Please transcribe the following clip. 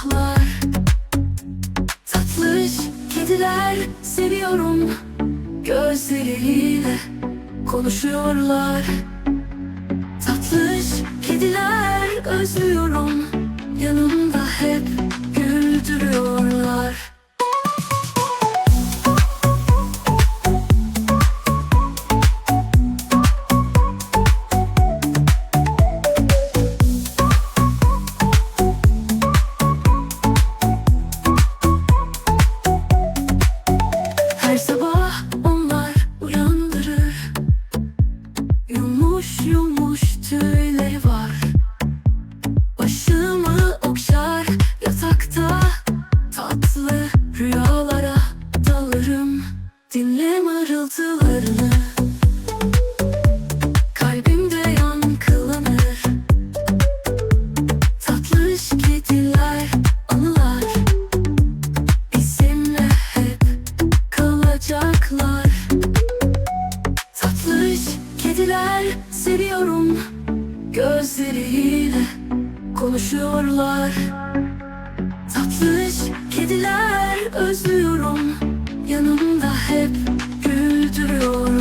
sabahlar. Tatlış kediler seviyorum. Gözleriyle konuşuyorlar. Tatlış kediler özlüyorum. Yanımda hep güldürüyorlar. Her sabah onlar uyandırır. Yumuş yumuş tüyleri var kediler seviyorum. Gözleriyle konuşuyorlar. Tatlış kediler özlüyorum. Yanımda hep güldürüyorlar